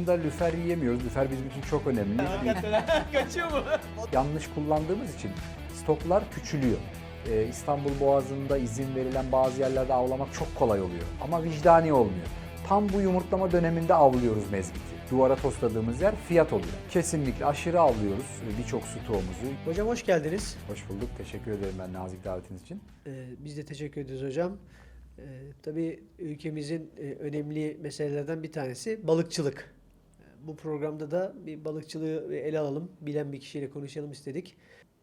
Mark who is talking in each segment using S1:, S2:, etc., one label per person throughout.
S1: Aslında lüfer yiyemiyoruz. Lüfer bizim için çok önemli.
S2: Kaçıyor mu?
S1: Yanlış kullandığımız için stoklar küçülüyor. Ee, İstanbul Boğazı'nda izin verilen bazı yerlerde avlamak çok kolay oluyor. Ama vicdani olmuyor. Tam bu yumurtlama döneminde avlıyoruz mezgiti. Duvara tosladığımız yer fiyat oluyor. Kesinlikle aşırı avlıyoruz birçok stoğumuzu.
S3: Hocam hoş geldiniz.
S1: Hoş bulduk. Teşekkür ederim ben nazik davetiniz için.
S3: Ee, biz de teşekkür ediyoruz hocam. Ee, tabii ülkemizin e, önemli meselelerden bir tanesi balıkçılık. Bu programda da bir balıkçılığı ele alalım. Bilen bir kişiyle konuşalım istedik.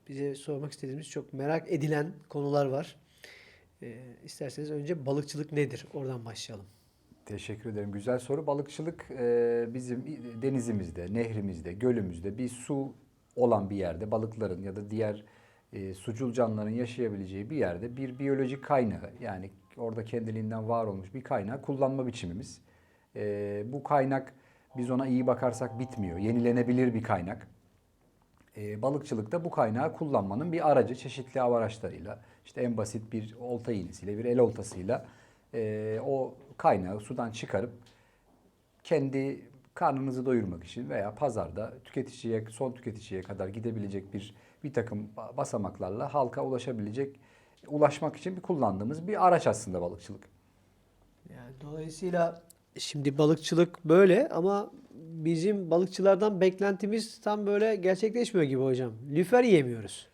S3: Bize sormak istediğimiz çok merak edilen konular var. Ee, isterseniz önce balıkçılık nedir? Oradan başlayalım.
S1: Teşekkür ederim. Güzel soru. Balıkçılık e, bizim denizimizde, nehrimizde, gölümüzde bir su olan bir yerde balıkların ya da diğer e, sucul canlıların yaşayabileceği bir yerde bir biyolojik kaynağı yani orada kendiliğinden var olmuş bir kaynağı kullanma biçimimiz. E, bu kaynak biz ona iyi bakarsak bitmiyor. Yenilenebilir bir kaynak. E, balıkçılıkta bu kaynağı kullanmanın bir aracı çeşitli av araçlarıyla işte en basit bir olta iğnesiyle bir el oltasıyla e, o kaynağı sudan çıkarıp kendi karnınızı doyurmak için veya pazarda tüketiciye son tüketiciye kadar gidebilecek bir bir takım basamaklarla halka ulaşabilecek ulaşmak için bir kullandığımız bir araç aslında balıkçılık.
S3: Yani dolayısıyla şimdi balıkçılık böyle ama bizim balıkçılardan beklentimiz tam böyle gerçekleşmiyor gibi hocam. Lüfer yiyemiyoruz.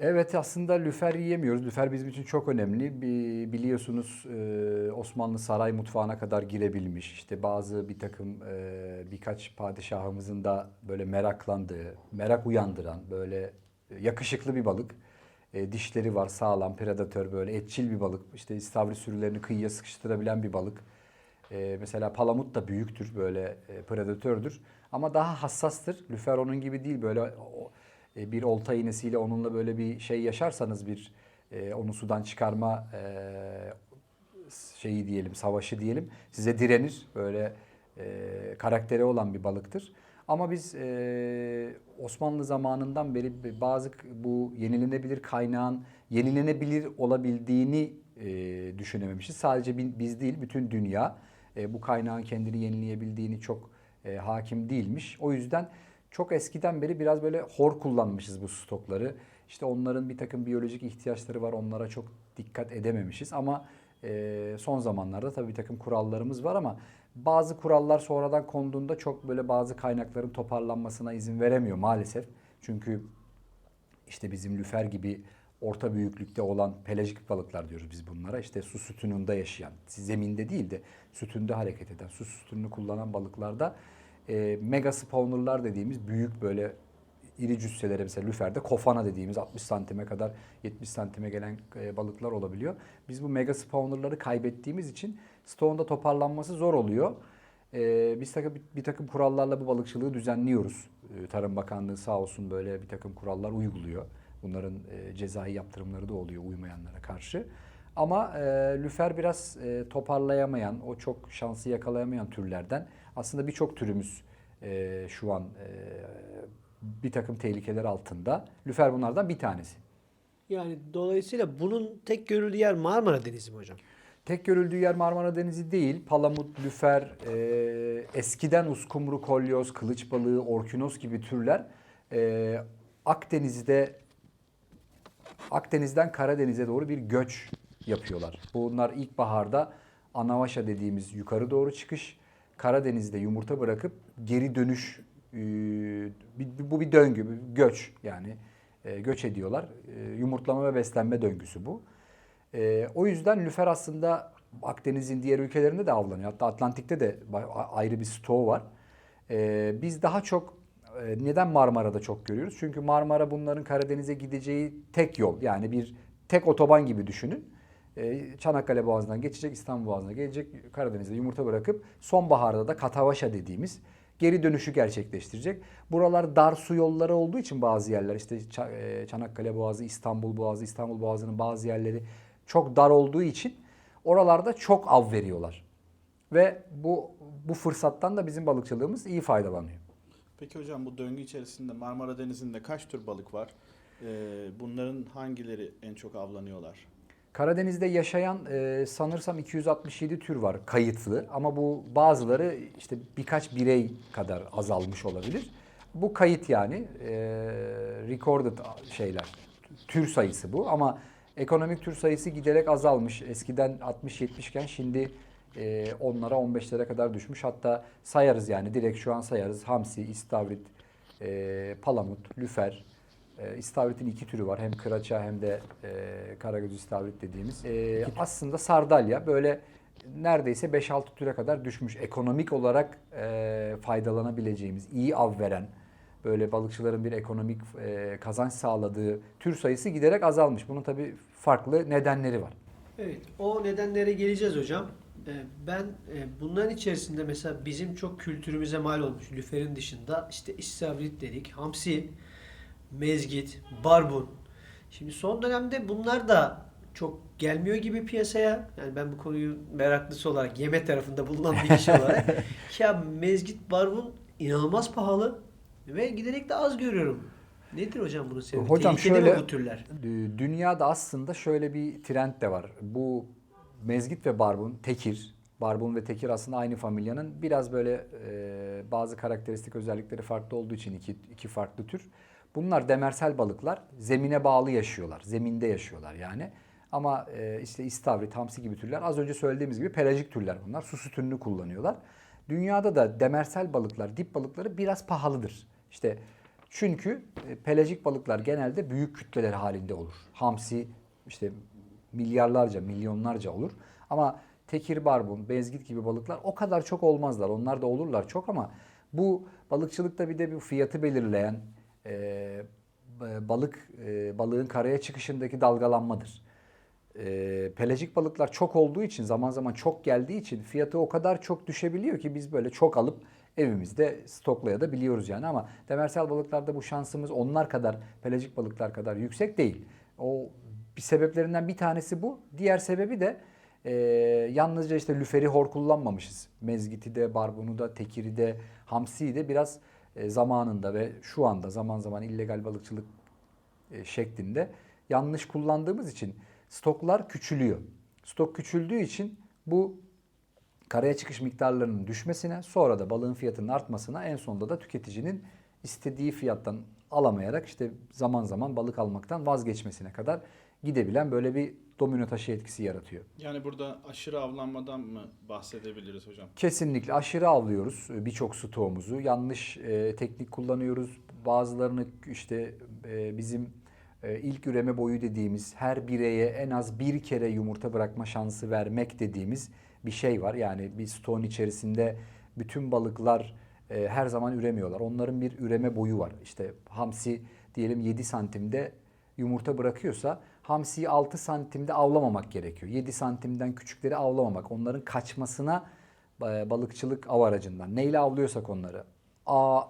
S1: Evet aslında lüfer yiyemiyoruz. Lüfer bizim için çok önemli. Bi- Biliyorsunuz e, Osmanlı saray mutfağına kadar girebilmiş. İşte bazı bir takım e, birkaç padişahımızın da böyle meraklandığı, merak uyandıran böyle yakışıklı bir balık. E, dişleri var sağlam, predatör böyle etçil bir balık. İşte istavrit sürülerini kıyıya sıkıştırabilen bir balık. E, mesela palamut da büyüktür böyle e, predatördür. Ama daha hassastır. Lüfer onun gibi değil böyle o- e, bir olta iğnesiyle onunla böyle bir şey yaşarsanız bir e, onu sudan çıkarma e, şeyi diyelim, savaşı diyelim. Size direnir. Böyle e, karakteri olan bir balıktır. Ama biz e, Osmanlı zamanından beri bazı bu yenilenebilir kaynağın yenilenebilir olabildiğini e, düşünememişiz. Sadece bi- biz değil, bütün dünya e, bu kaynağın kendini yenileyebildiğini çok e, hakim değilmiş. O yüzden çok eskiden beri biraz böyle hor kullanmışız bu stokları. İşte onların bir takım biyolojik ihtiyaçları var. Onlara çok dikkat edememişiz. Ama e, son zamanlarda tabii bir takım kurallarımız var ama bazı kurallar sonradan konduğunda çok böyle bazı kaynakların toparlanmasına izin veremiyor maalesef. Çünkü işte bizim lüfer gibi orta büyüklükte olan pelajik balıklar diyoruz biz bunlara. İşte su sütununda yaşayan, zeminde değil de sütünde hareket eden, su sütununu kullanan balıklarda e, mega spawnerlar dediğimiz büyük böyle iri cüsselere mesela lüferde kofana dediğimiz 60 santime kadar 70 santime gelen e, balıklar olabiliyor. Biz bu mega spawnerları kaybettiğimiz için stoğunda toparlanması zor oluyor. E, biz takım, bir takım kurallarla bu balıkçılığı düzenliyoruz. E, Tarım Bakanlığı sağ olsun böyle bir takım kurallar uyguluyor. Bunların e, cezai yaptırımları da oluyor uymayanlara karşı. Ama e, lüfer biraz e, toparlayamayan, o çok şansı yakalayamayan türlerden. Aslında birçok türümüz e, şu an e, bir takım tehlikeler altında. Lüfer bunlardan bir tanesi.
S3: Yani dolayısıyla bunun tek görüldüğü yer Marmara Denizi mi hocam?
S1: Tek görüldüğü yer Marmara Denizi değil. Palamut, lüfer, e, eskiden uskumru, kolyoz, kılıç balığı, orkinos gibi türler e, Akdeniz'de Akdeniz'den Karadeniz'e doğru bir göç yapıyorlar. Bunlar ilkbaharda Anavaşa dediğimiz yukarı doğru çıkış, Karadeniz'de yumurta bırakıp geri dönüş e, bu bir döngü, bir göç yani e, göç ediyorlar. E, Yumurtlama ve beslenme döngüsü bu. O yüzden lüfer aslında Akdeniz'in diğer ülkelerinde de avlanıyor. Hatta Atlantik'te de ayrı bir stoğu var. Biz daha çok neden Marmara'da çok görüyoruz? Çünkü Marmara bunların Karadeniz'e gideceği tek yol. Yani bir tek otoban gibi düşünün. E, Çanakkale Boğazı'ndan geçecek, İstanbul Boğazı'na gelecek, Karadeniz'de yumurta bırakıp sonbaharda da Katavaşa dediğimiz geri dönüşü gerçekleştirecek. Buralar dar su yolları olduğu için bazı yerler işte e, Çanakkale Boğazı, İstanbul Boğazı, İstanbul Boğazı'nın bazı yerleri çok dar olduğu için oralarda çok av veriyorlar. Ve bu bu fırsattan da bizim balıkçılığımız iyi faydalanıyor.
S2: Peki hocam bu döngü içerisinde Marmara Denizi'nde kaç tür balık var? Ee, bunların hangileri en çok avlanıyorlar?
S1: Karadeniz'de yaşayan e, sanırsam 267 tür var kayıtlı ama bu bazıları işte birkaç birey kadar azalmış olabilir. Bu kayıt yani e, recorded şeyler tür sayısı bu ama ekonomik tür sayısı giderek azalmış. Eskiden 60-70 iken şimdi e, 10'lara 15'lere kadar düşmüş. Hatta sayarız yani direkt şu an sayarız. Hamsi, istavrit, e, palamut, lüfer, e, İstavrit'in iki türü var. Hem kıraça hem de e, karagöz istavrit dediğimiz. E, aslında sardalya böyle neredeyse 5-6 türe kadar düşmüş. Ekonomik olarak e, faydalanabileceğimiz, iyi av veren, böyle balıkçıların bir ekonomik e, kazanç sağladığı tür sayısı giderek azalmış. Bunun tabii farklı nedenleri var.
S3: Evet, o nedenlere geleceğiz hocam. Ee, Ben e, bunların içerisinde mesela bizim çok kültürümüze mal olmuş lüferin dışında işte istavrit dedik, hamsi, mezgit, barbun. Şimdi son dönemde bunlar da çok gelmiyor gibi piyasaya. Yani ben bu konuyu meraklısı olarak yeme tarafında bulunan bir kişi olarak ya mezgit, barbun inanılmaz pahalı ve giderek de az görüyorum. Nedir hocam bunun sebebi?
S1: Hocam
S3: Tehlikeli
S1: şöyle-
S3: bu türler?
S1: Dü- Dünyada aslında şöyle bir trend de var. Bu mezgit ve barbun, tekir, barbun ve tekir aslında aynı familyanın biraz böyle e, bazı karakteristik özellikleri farklı olduğu için iki, iki farklı tür. Bunlar demersel balıklar. Zemine bağlı yaşıyorlar. Zeminde yaşıyorlar yani. Ama e, işte istavrit, hamsi gibi türler az önce söylediğimiz gibi pelajik türler bunlar. Su sütününü kullanıyorlar. Dünyada da demersel balıklar, dip balıkları biraz pahalıdır. İşte çünkü e, pelajik balıklar genelde büyük kütleler halinde olur. Hamsi işte milyarlarca, milyonlarca olur. Ama tekir barbun, bezgit gibi balıklar o kadar çok olmazlar. Onlar da olurlar çok ama bu balıkçılıkta bir de bir fiyatı belirleyen e, balık e, balığın karaya çıkışındaki dalgalanmadır. E, pelajik balıklar çok olduğu için zaman zaman çok geldiği için fiyatı o kadar çok düşebiliyor ki biz böyle çok alıp evimizde stoklayabiliyoruz yani ama demersel balıklarda bu şansımız onlar kadar pelajik balıklar kadar yüksek değil. O bir sebeplerinden bir tanesi bu. Diğer sebebi de e, yalnızca işte lüferi hor kullanmamışız. Mezgiti de, barbunu da, tekiri de, hamsiyi de biraz e, zamanında ve şu anda zaman zaman illegal balıkçılık e, şeklinde yanlış kullandığımız için stoklar küçülüyor. Stok küçüldüğü için bu karaya çıkış miktarlarının düşmesine sonra da balığın fiyatının artmasına en sonunda da tüketicinin istediği fiyattan alamayarak işte zaman zaman balık almaktan vazgeçmesine kadar gidebilen böyle bir domino taşı etkisi yaratıyor.
S2: Yani burada aşırı avlanmadan mı bahsedebiliriz hocam?
S1: Kesinlikle aşırı avlıyoruz birçok stoğumuzu. Yanlış e, teknik kullanıyoruz. Bazılarını işte e, bizim e, ilk üreme boyu dediğimiz her bireye en az bir kere yumurta bırakma şansı vermek dediğimiz bir şey var. Yani bir stoğun içerisinde bütün balıklar e, her zaman üremiyorlar. Onların bir üreme boyu var. İşte hamsi diyelim 7 santimde yumurta bırakıyorsa hamsiyi 6 santimde avlamamak gerekiyor. 7 santimden küçükleri avlamamak. Onların kaçmasına e, balıkçılık av aracından. Neyle avlıyorsak onları. A,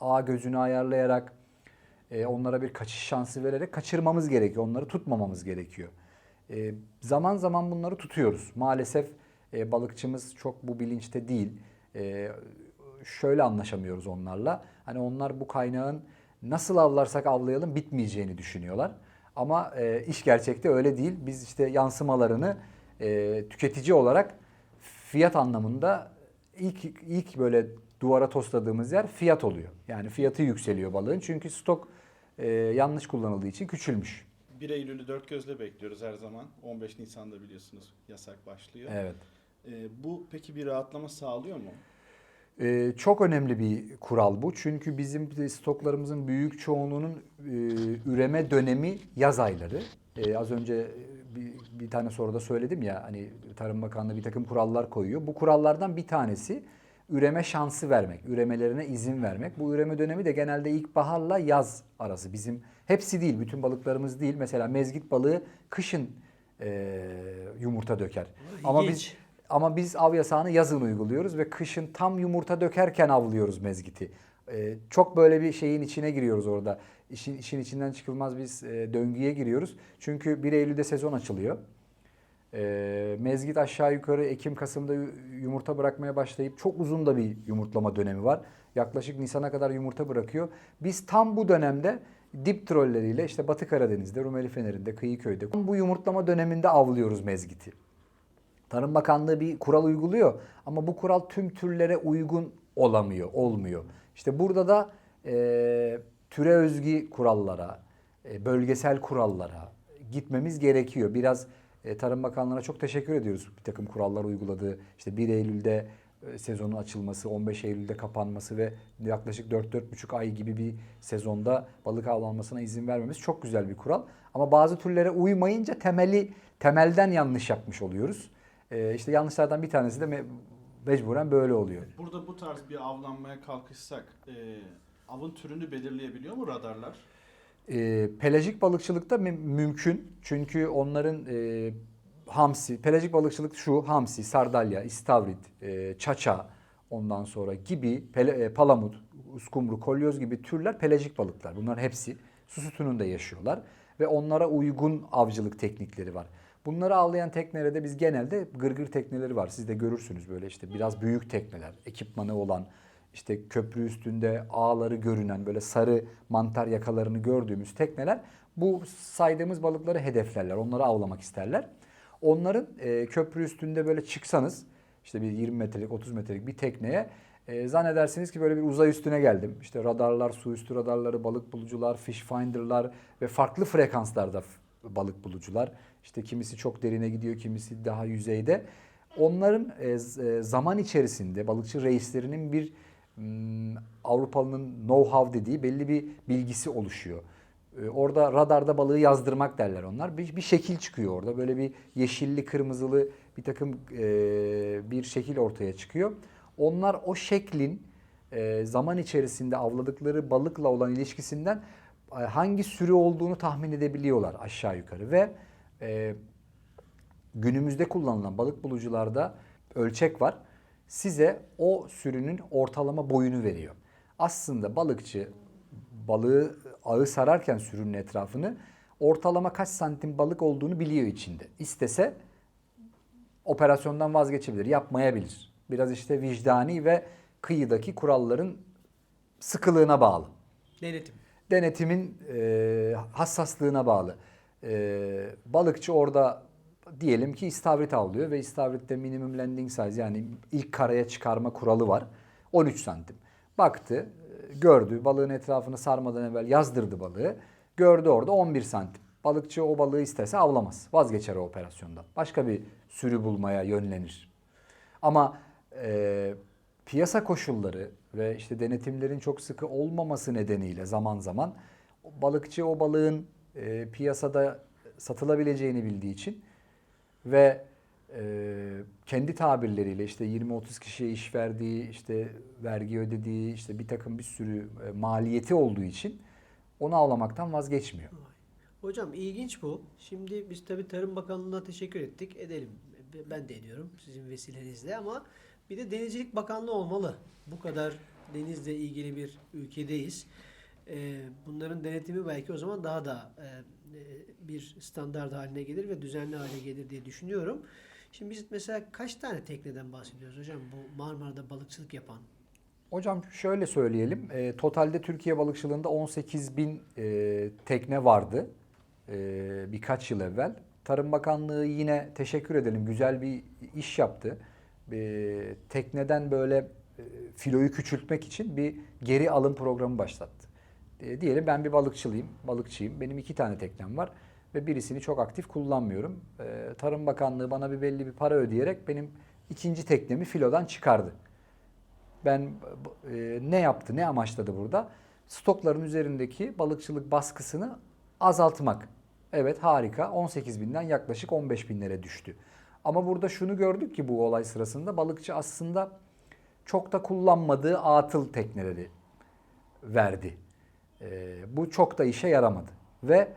S1: A gözünü ayarlayarak e, onlara bir kaçış şansı vererek kaçırmamız gerekiyor. Onları tutmamamız gerekiyor. E, zaman zaman bunları tutuyoruz. Maalesef balıkçımız çok bu bilinçte değil. Şöyle anlaşamıyoruz onlarla. Hani onlar bu kaynağın nasıl avlarsak avlayalım bitmeyeceğini düşünüyorlar. Ama e, iş gerçekte öyle değil. Biz işte yansımalarını e, tüketici olarak fiyat anlamında ilk ilk böyle duvara tosladığımız yer fiyat oluyor. Yani fiyatı yükseliyor balığın çünkü stok e, yanlış kullanıldığı için küçülmüş.
S2: 1 Eylül'ü dört gözle bekliyoruz her zaman. 15 Nisan'da biliyorsunuz yasak başlıyor.
S1: Evet.
S2: Ee, bu peki bir rahatlama sağlıyor mu?
S1: Ee, çok önemli bir kural bu. Çünkü bizim stoklarımızın büyük çoğunluğunun e, üreme dönemi yaz ayları. Ee, az önce bir, bir tane soruda söyledim ya hani Tarım Bakanlığı bir takım kurallar koyuyor. Bu kurallardan bir tanesi üreme şansı vermek, üremelerine izin vermek. Bu üreme dönemi de genelde ilkbaharla yaz arası. Bizim hepsi değil, bütün balıklarımız değil. Mesela mezgit balığı kışın e, yumurta döker. Ama biz. Ama biz av yasağını yazın uyguluyoruz ve kışın tam yumurta dökerken avlıyoruz mezgiti. Ee, çok böyle bir şeyin içine giriyoruz orada. İşin, işin içinden çıkılmaz biz e, döngüye giriyoruz. Çünkü 1 Eylül'de sezon açılıyor. Ee, mezgit aşağı yukarı Ekim-Kasım'da yu- yumurta bırakmaya başlayıp çok uzun da bir yumurtlama dönemi var. Yaklaşık Nisan'a kadar yumurta bırakıyor. Biz tam bu dönemde dip trolleriyle işte Batı Karadeniz'de, Rumeli Feneri'nde, Kıyıköy'de bu yumurtlama döneminde avlıyoruz mezgiti. Tarım Bakanlığı bir kural uyguluyor ama bu kural tüm türlere uygun olamıyor, olmuyor. İşte burada da e, türe özgü kurallara, e, bölgesel kurallara gitmemiz gerekiyor. Biraz e, Tarım Bakanlığı'na çok teşekkür ediyoruz bir takım kurallar uyguladığı. İşte 1 Eylül'de e, sezonun açılması, 15 Eylül'de kapanması ve yaklaşık 4-4,5 ay gibi bir sezonda balık avlanmasına izin vermemiz çok güzel bir kural. Ama bazı türlere uymayınca temeli temelden yanlış yapmış oluyoruz. E, işte yanlışlardan bir tanesi de me- mecburen böyle oluyor.
S2: Burada bu tarz bir avlanmaya kalkışsak e, avın türünü belirleyebiliyor mu radarlar?
S1: E, pelajik balıkçılıkta mü- mümkün. Çünkü onların e, hamsi, pelajik balıkçılık şu hamsi, sardalya, istavrit, e, çaça ondan sonra gibi pele- e, palamut, uskumru, kolyoz gibi türler pelajik balıklar. Bunların hepsi su sütununda yaşıyorlar ve onlara uygun avcılık teknikleri var. Bunları avlayan teknelerde biz genelde gırgır tekneleri var. Siz de görürsünüz böyle işte biraz büyük tekneler, ekipmanı olan, işte köprü üstünde ağları görünen böyle sarı mantar yakalarını gördüğümüz tekneler bu saydığımız balıkları hedeflerler. Onları avlamak isterler. Onların e, köprü üstünde böyle çıksanız işte bir 20 metrelik 30 metrelik bir tekneye e, zannedersiniz ki böyle bir uzay üstüne geldim. İşte radarlar, su üstü radarları, balık bulucular, fish finder'lar ve farklı frekanslarda balık bulucular. İşte kimisi çok derine gidiyor, kimisi daha yüzeyde. Onların e, e, zaman içerisinde balıkçı reislerinin bir Avrupalı'nın know-how dediği belli bir bilgisi oluşuyor. E, Orada radarda balığı yazdırmak derler onlar. Bir, bir şekil çıkıyor orada. Böyle bir yeşilli, kırmızılı bir takım e, bir şekil ortaya çıkıyor. Onlar o şeklin e, zaman içerisinde avladıkları balıkla olan ilişkisinden hangi sürü olduğunu tahmin edebiliyorlar aşağı yukarı ve e, günümüzde kullanılan balık bulucularda ölçek var. Size o sürünün ortalama boyunu veriyor. Aslında balıkçı balığı ağı sararken sürünün etrafını ortalama kaç santim balık olduğunu biliyor içinde. İstese operasyondan vazgeçebilir, yapmayabilir. Biraz işte vicdani ve kıyıdaki kuralların sıkılığına bağlı
S3: Denetim.
S1: denetimin e, hassaslığına bağlı. E, balıkçı orada diyelim ki istavrit avlıyor ve istavritte minimum landing size yani ilk karaya çıkarma kuralı var. 13 santim. Baktı, e, gördü balığın etrafını sarmadan evvel yazdırdı balığı. Gördü orada 11 santim. Balıkçı o balığı istese avlamaz. Vazgeçer o operasyondan. Başka bir sürü bulmaya yönlenir. Ama e, piyasa koşulları ve işte denetimlerin çok sıkı olmaması nedeniyle zaman zaman balıkçı o balığın e, piyasada satılabileceğini bildiği için ve e, kendi tabirleriyle işte 20-30 kişiye iş verdiği, işte vergi ödediği, işte bir takım bir sürü e, maliyeti olduğu için onu avlamaktan vazgeçmiyor.
S3: Hocam ilginç bu. Şimdi biz tabii Tarım Bakanlığı'na teşekkür ettik. Edelim. Ben de ediyorum sizin vesilenizle ama bir de Denizcilik Bakanlığı olmalı. Bu kadar denizle ilgili bir ülkedeyiz. Ee, bunların denetimi belki o zaman daha da e, e, bir standart haline gelir ve düzenli hale gelir diye düşünüyorum. Şimdi biz mesela kaç tane tekneden bahsediyoruz hocam bu Marmara'da balıkçılık yapan?
S1: Hocam şöyle söyleyelim. E, totalde Türkiye balıkçılığında 18 bin e, tekne vardı e, birkaç yıl evvel. Tarım Bakanlığı yine teşekkür edelim güzel bir iş yaptı. E, tekneden böyle e, filoyu küçültmek için bir geri alım programı başlattı. E, diyelim ben bir balıkçılıyım, balıkçıyım. Benim iki tane teknem var ve birisini çok aktif kullanmıyorum. E, Tarım Bakanlığı bana bir belli bir para ödeyerek benim ikinci teknemi filodan çıkardı. Ben e, ne yaptı, ne amaçladı burada? Stokların üzerindeki balıkçılık baskısını azaltmak. Evet harika. 18 binden yaklaşık 15 binlere düştü. Ama burada şunu gördük ki bu olay sırasında balıkçı aslında çok da kullanmadığı atıl tekneleri verdi. E, bu çok da işe yaramadı. Ve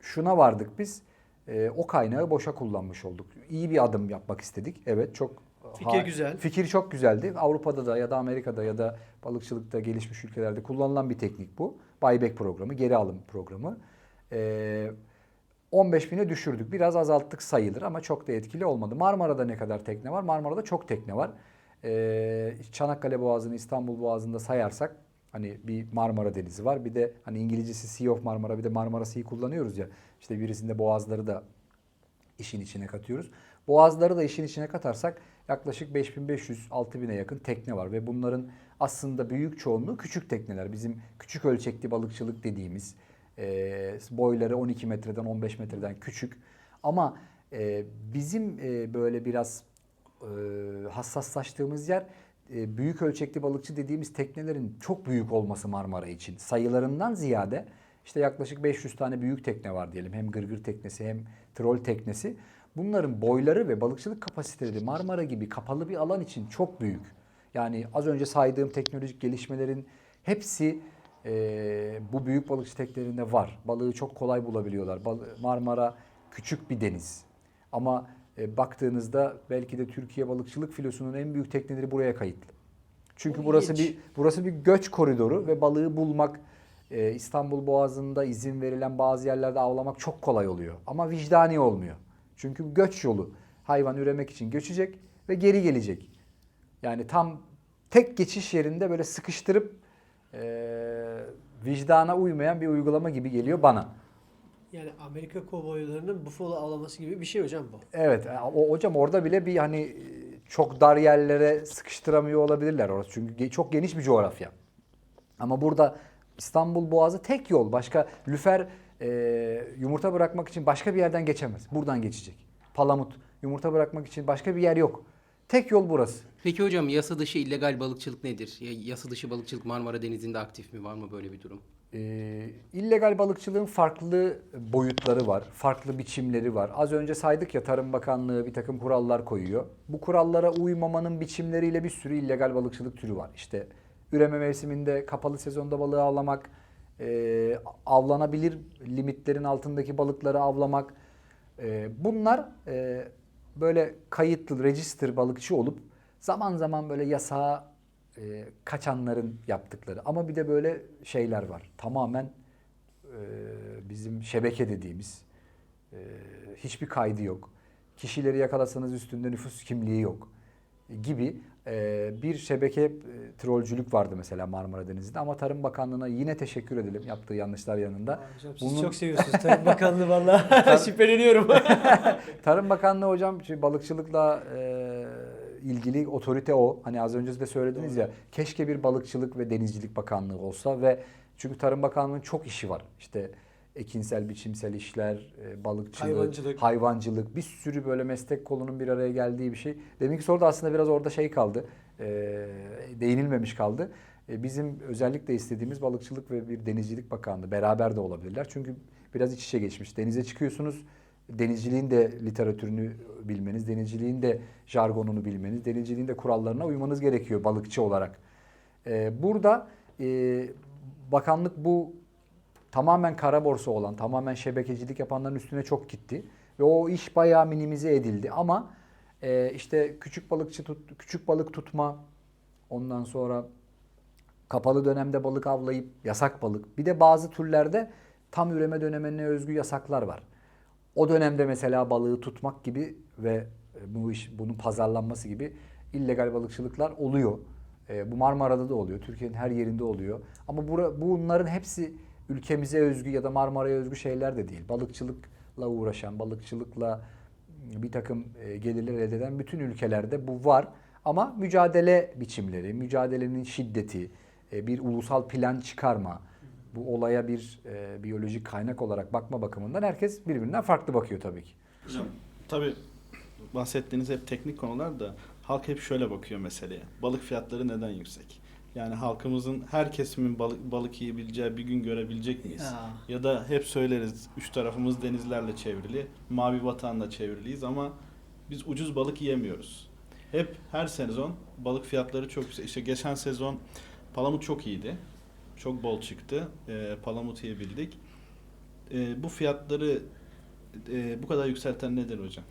S1: şuna vardık biz. e, o kaynağı boşa kullanmış olduk. İyi bir adım yapmak istedik. Evet çok
S3: Fikir güzel.
S1: Fikir çok güzeldi. Avrupa'da da ya da Amerika'da ya da balıkçılıkta gelişmiş ülkelerde kullanılan bir teknik bu. Buyback programı, geri alım programı. Ee, 15 bine düşürdük. Biraz azalttık sayılır ama çok da etkili olmadı. Marmara'da ne kadar tekne var? Marmara'da çok tekne var. Ee, Çanakkale Boğazı'nı İstanbul Boğazı'nda sayarsak Hani bir Marmara Denizi var. Bir de hani İngilizcesi Sea of Marmara bir de Marmara Sea'yi kullanıyoruz ya. İşte birisinde boğazları da işin içine katıyoruz. Boğazları da işin içine katarsak yaklaşık 5500-6000'e yakın tekne var ve bunların aslında büyük çoğunluğu küçük tekneler. Bizim küçük ölçekli balıkçılık dediğimiz e, boyları 12 metreden 15 metreden küçük. Ama e, bizim e, böyle biraz e, hassaslaştığımız yer e, büyük ölçekli balıkçı dediğimiz teknelerin çok büyük olması Marmara için. Sayılarından ziyade işte yaklaşık 500 tane büyük tekne var diyelim. Hem gırgır teknesi hem trol teknesi. Bunların boyları ve balıkçılık kapasiteleri Marmara gibi kapalı bir alan için çok büyük. Yani az önce saydığım teknolojik gelişmelerin hepsi e, bu büyük balıkçı teknelerinde var. Balığı çok kolay bulabiliyorlar. Bal- Marmara küçük bir deniz. Ama e, baktığınızda belki de Türkiye balıkçılık filosunun en büyük tekneleri buraya kayıtlı. Çünkü
S3: O
S1: burası bir burası bir göç koridoru ve balığı bulmak e, İstanbul Boğazı'nda izin verilen bazı yerlerde avlamak çok kolay oluyor. Ama vicdani olmuyor. Çünkü göç yolu. Hayvan üremek için göçecek ve geri gelecek. Yani tam tek geçiş yerinde böyle sıkıştırıp e, vicdana uymayan bir uygulama gibi geliyor bana.
S3: Yani Amerika kovboylarının bufalo avlaması gibi bir şey hocam bu.
S1: Evet, e, o hocam orada bile bir hani e, çok dar yerlere sıkıştıramıyor olabilirler orası. Çünkü çok geniş bir coğrafya. Ama burada İstanbul Boğazı tek yol. Başka lüfer e, yumurta bırakmak için başka bir yerden geçemez. Buradan geçecek. Palamut yumurta bırakmak için başka bir yer yok. Tek yol burası.
S4: Peki hocam yasa dışı illegal balıkçılık nedir? Ya- Yasa dışı balıkçılık Marmara Denizi'nde aktif mi? Var mı böyle bir durum?
S1: E, illegal balıkçılığın farklı boyutları var, farklı biçimleri var. Az önce saydık ya Tarım Bakanlığı bir takım kurallar koyuyor. Bu kurallara uymamanın biçimleriyle bir sürü illegal balıkçılık türü var. İşte üreme mevsiminde kapalı sezonda balığı avlamak, e, avlanabilir limitlerin altındaki balıkları avlamak. E, bunlar e, böyle kayıtlı, register balıkçı olup zaman zaman böyle yasağa e, kaçanların yaptıkları. Ama bir de böyle şeyler var. Tamamen e, bizim şebeke dediğimiz e, hiçbir kaydı yok. Kişileri yakalasanız üstünde nüfus kimliği yok gibi e, bir şebeke e, trollcülük vardı mesela Marmara Denizi'nde. Ama Tarım Bakanlığı'na yine teşekkür edelim yaptığı yanlışlar yanında.
S3: Hocam siz
S1: Bunun-
S3: çok seviyorsunuz Tarım Bakanlığı valla. Şüpheleniyorum.
S1: Tarım Bakanlığı hocam balıkçılıkla e, ilgili otorite o. Hani az önce de söylediniz ya keşke bir balıkçılık ve denizcilik bakanlığı olsa ve çünkü Tarım Bakanlığı'nın çok işi var. İşte ekinsel, biçimsel işler, e, balıkçılık,
S3: Hayvancılık.
S1: hayvancılık, bir sürü böyle meslek kolunun bir araya geldiği bir şey. Deminki soruda aslında biraz orada şey kaldı, e, değinilmemiş kaldı. E, bizim özellikle istediğimiz balıkçılık ve bir denizcilik bakanlığı beraber de olabilirler. Çünkü biraz iç içe geçmiş. Denize çıkıyorsunuz, denizciliğin de literatürünü bilmeniz, denizciliğin de jargonunu bilmeniz, denizciliğin de kurallarına uymanız gerekiyor balıkçı olarak. E, burada e, bakanlık bu tamamen kara borsa olan, tamamen şebekecilik yapanların üstüne çok gitti. Ve o iş bayağı minimize edildi ama e, işte küçük balıkçı tut, küçük balık tutma, ondan sonra kapalı dönemde balık avlayıp yasak balık. Bir de bazı türlerde tam üreme dönemine özgü yasaklar var. O dönemde mesela balığı tutmak gibi ve e, bu iş bunun pazarlanması gibi illegal balıkçılıklar oluyor. E, bu Marmara'da da oluyor. Türkiye'nin her yerinde oluyor. Ama bura, bunların hepsi ülkemize özgü ya da Marmara'ya özgü şeyler de değil. Balıkçılıkla uğraşan, balıkçılıkla bir takım e, gelirler elde eden bütün ülkelerde bu var. Ama mücadele biçimleri, mücadelenin şiddeti, e, bir ulusal plan çıkarma, bu olaya bir e, biyolojik kaynak olarak bakma bakımından herkes birbirinden farklı bakıyor tabii ki.
S2: Hocam tabii bahsettiğiniz hep teknik konular da halk hep şöyle bakıyor meseleye. Balık fiyatları neden yüksek? Yani halkımızın her kesimin balık, balık yiyebileceği bir gün görebilecek miyiz?
S3: Ya.
S2: Ya da hep söyleriz üç tarafımız denizlerle çevrili, mavi vatanla çevriliyiz ama biz ucuz balık yiyemiyoruz. Hep her sezon balık fiyatları çok yüksek. İşte geçen sezon palamut çok iyiydi. Çok bol çıktı. Ee, palamut yiyebildik. Ee, bu fiyatları e, bu kadar yükselten nedir hocam?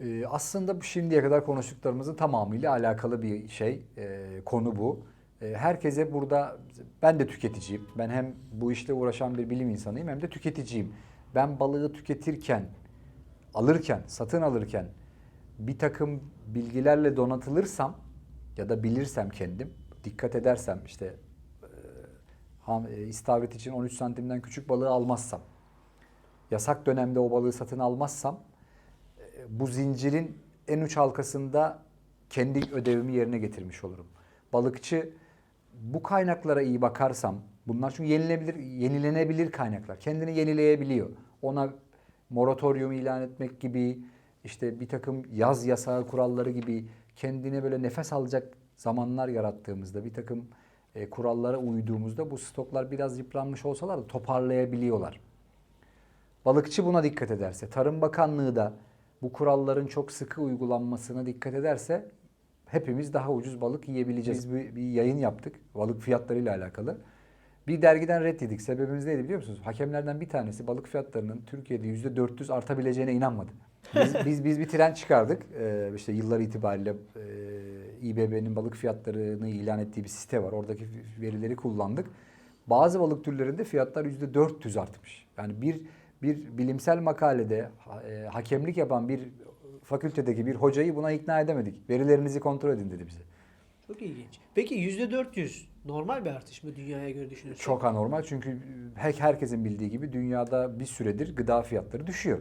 S1: Ee, aslında şimdiye kadar konuştuklarımızın tamamıyla alakalı bir şey, e, konu bu. E, herkese burada, ben de tüketiciyim. Ben hem bu işle uğraşan bir bilim insanıyım hem de tüketiciyim. Ben balığı tüketirken, alırken, satın alırken bir takım bilgilerle donatılırsam ya da bilirsem kendim, dikkat edersem işte e, e, istavrit için 13 santimden küçük balığı almazsam, yasak dönemde o balığı satın almazsam e, bu zincirin en uç halkasında kendi ödevimi yerine getirmiş olurum. Balıkçı bu kaynaklara iyi bakarsam, bunlar çünkü yenilebilir, yenilenebilir kaynaklar. Kendini yenileyebiliyor. Ona moratorium ilan etmek gibi, işte bir takım yaz yasağı kuralları gibi kendine böyle nefes alacak zamanlar yarattığımızda, bir takım e, kurallara uyduğumuzda bu stoklar biraz yıpranmış olsalar da toparlayabiliyorlar. Balıkçı buna dikkat ederse, Tarım Bakanlığı da bu kuralların çok sıkı uygulanmasına dikkat ederse hepimiz daha ucuz balık yiyebileceğiz. Biz bir, bir yayın yaptık balık fiyatlarıyla alakalı. Bir dergiden red yedik. Sebebimiz neydi biliyor musunuz? Hakemlerden bir tanesi balık fiyatlarının Türkiye'de %400 artabileceğine inanmadı. Biz, biz, biz bir tren çıkardık. Ee, işte yıllar itibariyle e, İBB'nin balık fiyatlarını ilan ettiği bir site var. Oradaki verileri kullandık. Bazı balık türlerinde fiyatlar %400 artmış. Yani bir bir bilimsel makalede e, hakemlik yapan bir fakültedeki bir hocayı buna ikna edemedik. Verilerinizi kontrol edin dedi bize.
S3: Çok ilginç. Peki %400 normal bir artış mı dünyaya göre düşünürsek?
S1: Çok anormal çünkü her, herkesin bildiği gibi dünyada bir süredir gıda fiyatları düşüyor.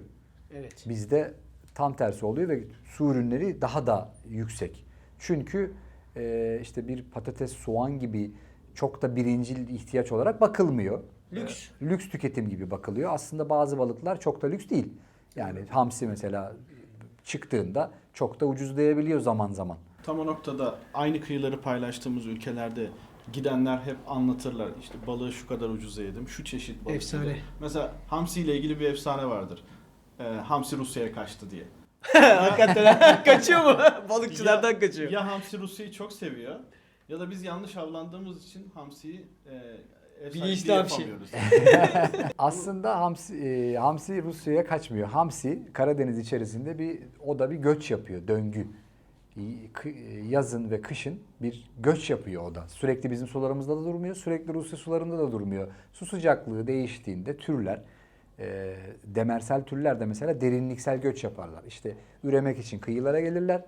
S3: Evet.
S1: Bizde tam tersi oluyor ve su ürünleri daha da yüksek. Çünkü e, işte bir patates, soğan gibi çok da birincil ihtiyaç olarak bakılmıyor.
S3: Lüks.
S1: Lüks tüketim gibi bakılıyor. Aslında bazı balıklar çok da lüks değil. Yani hamsi mesela çıktığında çok da ucuzlayabiliyor zaman zaman.
S2: Tam o noktada aynı kıyıları paylaştığımız ülkelerde gidenler hep anlatırlar. İşte balığı şu kadar ucuza yedim, şu çeşit balık.
S3: Efsane.
S2: Mesela hamsi ile ilgili bir efsane vardır. Ee, hamsi Rusya'ya kaçtı diye.
S3: Hakikaten kaçıyor mu? Balıkçılardan
S2: ya,
S3: kaçıyor.
S2: Ya hamsi Rusya'yı çok seviyor ya da biz yanlış avlandığımız için hamsiyi e,
S3: Bilinçli hamsi.
S1: Aslında hamsi, e, hamsi Rusya'ya kaçmıyor. Hamsi Karadeniz içerisinde bir o da bir göç yapıyor, döngü. Kı- Yazın ve kışın bir göç yapıyor o da. Sürekli bizim sularımızda da durmuyor, sürekli Rusya sularında da durmuyor. Su sıcaklığı değiştiğinde türler, e, demersel türler de mesela derinliksel göç yaparlar. İşte üremek için kıyılara gelirler,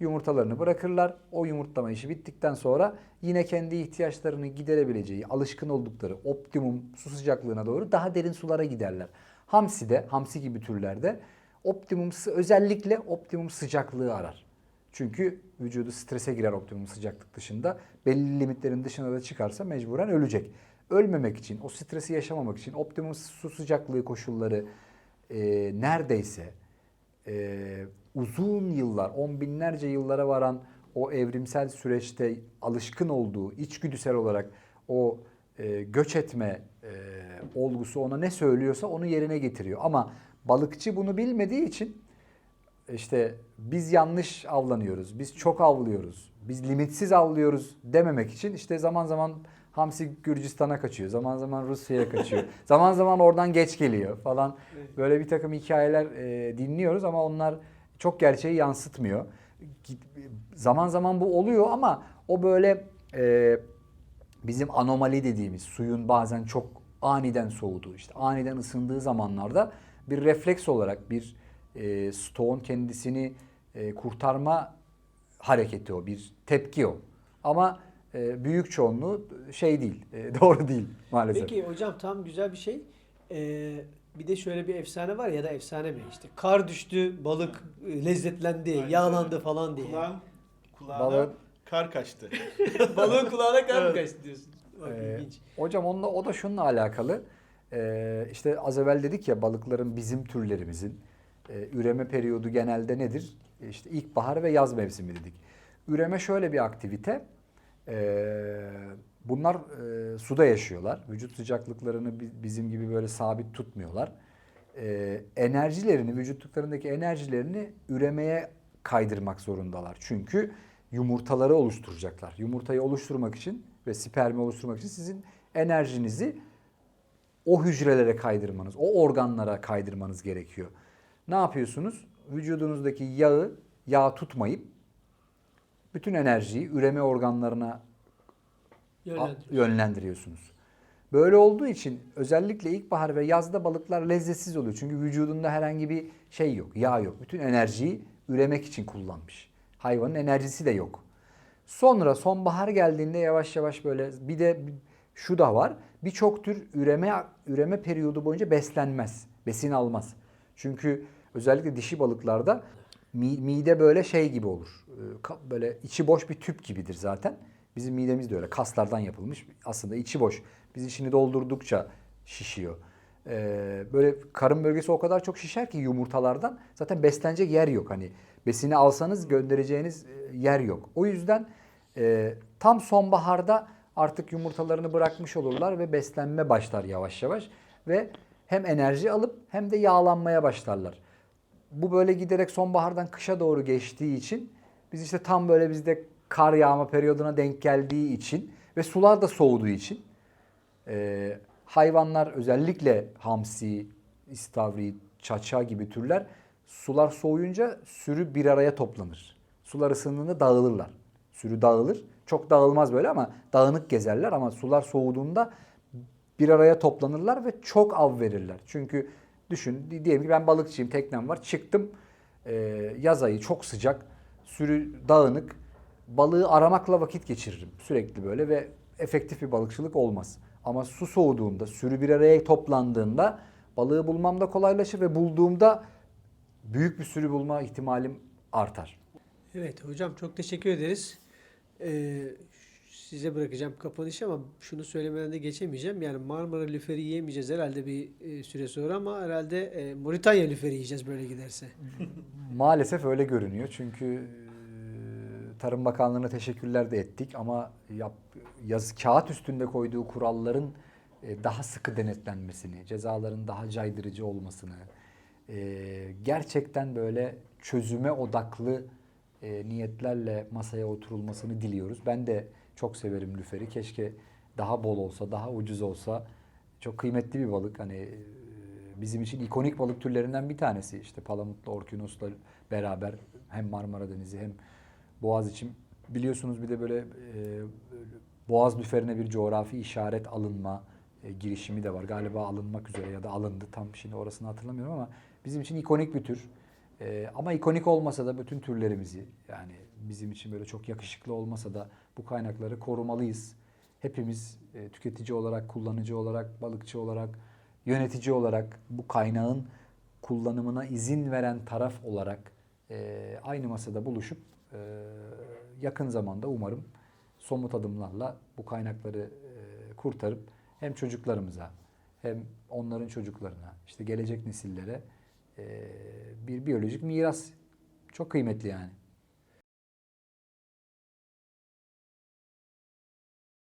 S1: yumurtalarını bırakırlar. O yumurtlama işi bittikten sonra yine kendi ihtiyaçlarını giderebileceği, alışkın oldukları optimum su sıcaklığına doğru daha derin sulara giderler. Hamsi de, hamsi gibi türlerde optimum özellikle optimum sıcaklığı arar. Çünkü vücudu strese girer optimum sıcaklık dışında. Belli limitlerin dışına da çıkarsa mecburen ölecek. Ölmemek için, o stresi yaşamamak için optimum su sıcaklığı koşulları e, neredeyse e, uzun yıllar, on binlerce yıllara varan o evrimsel süreçte alışkın olduğu, içgüdüsel olarak o e, göç etme e, olgusu ona ne söylüyorsa onu yerine getiriyor. Ama balıkçı bunu bilmediği için işte biz yanlış avlanıyoruz, biz çok avlıyoruz, biz limitsiz avlıyoruz dememek için işte zaman zaman hamsi Gürcistan'a kaçıyor, zaman zaman Rusya'ya kaçıyor, zaman zaman oradan geç geliyor falan. Böyle bir takım hikayeler e, dinliyoruz ama onlar çok gerçeği yansıtmıyor. Zaman zaman bu oluyor ama o böyle e, bizim anomali dediğimiz suyun bazen çok aniden soğuduğu, işte aniden ısındığı zamanlarda bir refleks olarak bir e, stoğun kendisini e, kurtarma hareketi o, bir tepki o. Ama e, büyük çoğunluğu şey değil, e, doğru değil maalesef.
S3: Peki hocam tam güzel bir şey. Ee, bir de şöyle bir efsane var ya da efsane mi işte. Kar düştü, balık e, lezzetlendi,
S2: Aynen
S3: yağlandı falan diye.
S2: Kulağın, kulağına
S1: Balığın-
S2: kar kaçtı.
S3: Balığın kulağına kar mı
S2: Evet.
S3: kaçtı diyorsun? Bak
S1: Ee,
S3: ilginç.
S1: hocam onunla, o da şununla alakalı. Ee, işte az evvel dedik ya balıkların bizim türlerimizin e, üreme periyodu genelde nedir? İşte ilkbahar ve yaz mevsimi dedik. Üreme şöyle bir aktivite. Ee, bunlar e, suda yaşıyorlar. Vücut sıcaklıklarını bi- bizim gibi böyle sabit tutmuyorlar. Ee, enerjilerini, vücutluklarındaki enerjilerini üremeye kaydırmak zorundalar. Çünkü yumurtaları oluşturacaklar. Yumurtayı oluşturmak için ve spermi oluşturmak için sizin enerjinizi o hücrelere kaydırmanız, o organlara kaydırmanız gerekiyor. Ne yapıyorsunuz? Vücudunuzdaki yağı yağ tutmayıp bütün enerjiyi üreme organlarına
S3: Yönlendiriyor.
S1: yönlendiriyorsunuz. Böyle olduğu için özellikle ilkbahar ve yazda balıklar lezzetsiz oluyor. Çünkü vücudunda herhangi bir şey yok, yağ yok. Bütün enerjiyi üremek için kullanmış. Hayvanın enerjisi de yok. Sonra sonbahar geldiğinde yavaş yavaş böyle bir de şu da var. Birçok tür üreme üreme periyodu boyunca beslenmez. Besin almaz. Çünkü özellikle dişi balıklarda mide böyle şey gibi olur. Ee, Böyle içi boş bir tüp gibidir zaten. Bizim midemiz de öyle kaslardan yapılmış. Aslında içi boş. Biz içini doldurdukça şişiyor. Ee, böyle karın bölgesi o kadar çok şişer ki yumurtalardan zaten beslenecek yer yok. Hani besini alsanız göndereceğiniz e, yer yok. O yüzden e, tam sonbaharda artık yumurtalarını bırakmış olurlar ve beslenme başlar yavaş yavaş ve hem enerji alıp hem de yağlanmaya başlarlar. Bu böyle giderek sonbahardan kışa doğru geçtiği için biz işte tam böyle bizde kar yağma periyoduna denk geldiği için ve sular da soğuduğu için e, hayvanlar özellikle hamsi, istavrit, çaça gibi türler sular soğuyunca sürü bir araya toplanır. Sular ısındığında dağılırlar. Sürü dağılır. Çok dağılmaz böyle ama dağınık gezerler ama sular soğuduğunda bir araya toplanırlar ve çok av verirler. Çünkü düşün di- diyelim ki ben balıkçıyım teknem var çıktım e, yaz ayı çok sıcak sürü dağınık balığı aramakla vakit geçiririm sürekli böyle ve efektif bir balıkçılık olmaz. Ama su soğuduğunda sürü bir araya toplandığında balığı bulmam da kolaylaşır ve bulduğumda büyük bir sürü bulma ihtimalim artar.
S3: Evet hocam çok teşekkür ederiz. Ee, size bırakacağım kapanışı ama şunu söylemeden de geçemeyeceğim. Yani Marmara lüferi yiyemeyeceğiz herhalde bir e, süre sonra ama herhalde e, Moritanya lüferi yiyeceğiz böyle giderse.
S1: Maalesef öyle görünüyor. Çünkü e, Tarım Bakanlığı'na teşekkürler de ettik ama yap, yaz kağıt üstünde koyduğu kuralların e, daha sıkı denetlenmesini, cezaların daha caydırıcı olmasını, e, gerçekten böyle çözüme odaklı e, niyetlerle masaya oturulmasını diliyoruz. Ben de çok severim lüferi. Keşke daha bol olsa, daha ucuz olsa. Çok kıymetli bir balık. Hani e, bizim için ikonik balık türlerinden bir tanesi. İşte Palamut'la, Orkinos'la beraber hem Marmara Denizi hem Boğaz için. Biliyorsunuz bir de böyle e, Boğaz lüferine bir coğrafi işaret alınma e, girişimi de var. Galiba alınmak üzere ya da alındı. Tam şimdi orasını hatırlamıyorum ama bizim için ikonik bir tür. E, ama ikonik olmasa da bütün türlerimizi yani bizim için böyle çok yakışıklı olmasa da bu kaynakları korumalıyız. Hepimiz e, tüketici olarak, kullanıcı olarak, balıkçı olarak, yönetici olarak bu kaynağın kullanımına izin veren taraf olarak e, aynı masada buluşup e, yakın zamanda umarım somut adımlarla bu kaynakları e, kurtarıp hem çocuklarımıza hem onların çocuklarına işte gelecek nesillere e, bir biyolojik miras çok kıymetli yani.